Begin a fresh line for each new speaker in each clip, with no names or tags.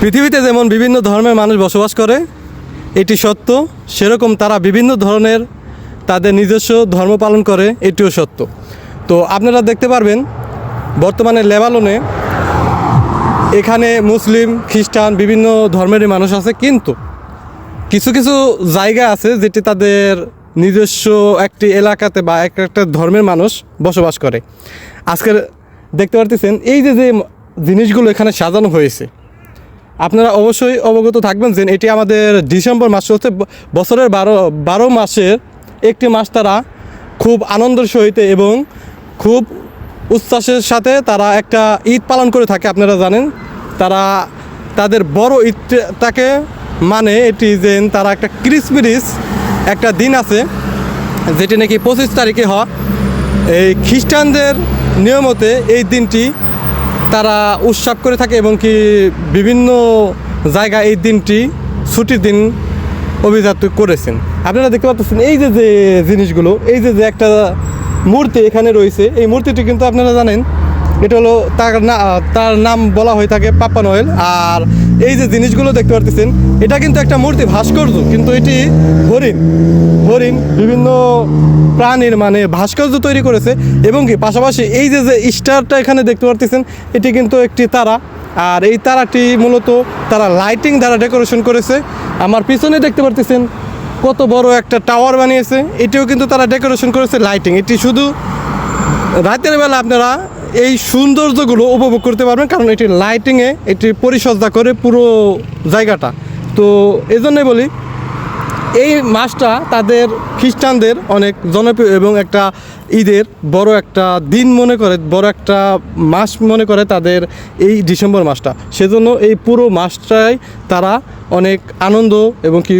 পৃথিবীতে যেমন বিভিন্ন ধর্মের মানুষ বসবাস করে, এটি সত্য। সেরকম তারা বিভিন্ন ধরনের তাদের নিজস্ব ধর্ম পালন করে, এটিও সত্য। তো আপনারা দেখতে পারবেন, বর্তমানে লেবালনে এখানে মুসলিম, খ্রিস্টান বিভিন্ন ধর্মেরই মানুষ আছে, কিন্তু কিছু কিছু জায়গা আছে যেটি তাদের নিজস্ব একটি এলাকাতে বা এক একটা ধর্মের মানুষ বসবাস করে। আজকের দেখতে পারতেছেন, এই যে যে জিনিসগুলো এখানে সাজানো হয়েছে আপনারা অবশ্যই অবগত থাকবেন যে এটি আমাদের ডিসেম্বর মাস হচ্ছে বছরের বারো বারো মাসের একটি মাস তারা খুব আনন্দের সহিত এবং খুব উচ্ছ্বাসের সাথে তারা একটা ঈদ পালন করে থাকে, আপনারা জানেন। তারা তাদের বড় ঈদটাকে মানে এটি যে তারা একটা ক্রিসমিস, একটা দিন আছে, যেটি নাকি পঁচিশ তারিখে হয়। এই খ্রিস্টানদের নিয়মতে এই দিনটি তারা উৎসব করে থাকে এবং কি বিভিন্ন জায়গা এই দিনটি, ছুটির দিন অভিজাত করেছেন। আপনারা দেখতে পাচ্ছেন এই যে যে জিনিসগুলো, এই যে যে একটা মূর্তি এখানে রয়েছে, এই মূর্তিটি কিন্তু আপনারা জানেন এটা হলো তার না, তার নাম বলা হয়ে থাকে পাপ্পা নোয়েল। আর এই যে জিনিসগুলো দেখতে পারতেছেন, এটা কিন্তু একটা মূর্তি ভাস্কর্য, কিন্তু এটি হরিণ। হরিণ বিভিন্ন প্রাণীর মানে ভাস্কর্য তৈরি করেছে, এবং কি পাশাপাশি এই যে যে স্টারটা এখানে দেখতে পারতেছেন, এটি কিন্তু একটি তারা। আর এই তারাটি মূলত তারা লাইটিং দ্বারা ডেকোরেশন করেছে। আমার পিছনে দেখতে পারতেছেন, কত বড় একটা টাওয়ার বানিয়েছে। এটিও কিন্তু তারা ডেকোরেশন করেছে লাইটিং। এটি শুধু রাতের বেলা আপনারা এই সৌন্দর্যগুলো উপভোগ করতে পারবেন, কারণ এটি লাইটিংয়ে এটি পরিচর্যা করে পুরো জায়গাটা। তো এই জন্যই বলি, এই মাসটা তাদের খ্রিস্টানদের অনেক জনপ্রিয় এবং একটা ঈদের বড় একটা দিন মনে করে, বড় একটা মাস মনে করে তাদের এই ডিসেম্বর মাসটা। সেজন্য এই পুরো মাসটাই তারা অনেক আনন্দ এবং কি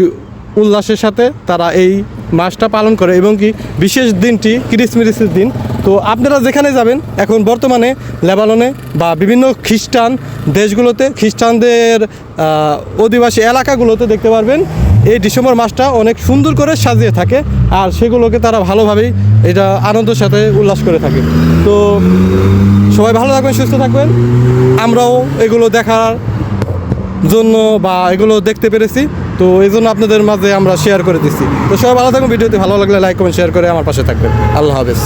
উল্লাসের সাথে তারা এই মাসটা পালন করে এবং কি বিশেষ দিনটি, ক্রিসমিসের দিন তো আপনারা যেখানে যাবেন, এখন বর্তমানে লেবাননে বা বিভিন্ন খ্রিস্টান দেশগুলোতে, খ্রিস্টানদের অধিবাসী এলাকাগুলোতে দেখতে পারবেন, এই ডিসেম্বর মাসটা অনেক সুন্দর করে সাজিয়ে থাকে আর সেগুলোকে তারা ভালোভাবেই এটা আনন্দের সাথে উল্লাস করে থাকে। তো সবাই ভালো থাকবেন, সুস্থ থাকবেন। আমরাও এগুলো দেখার জন্য বা এগুলো দেখতে পেরেছি। তো এই জন্য আপনাদের মাঝে আমরা শেয়ার করে দিচ্ছি। তো সবাই ভালো থাকুন ভিডিওতে ভালো লাগলে লাইক কমেন্ট শেয়ার করে আমার পাশে থাকবেন। আল্লাহ হাফেজ।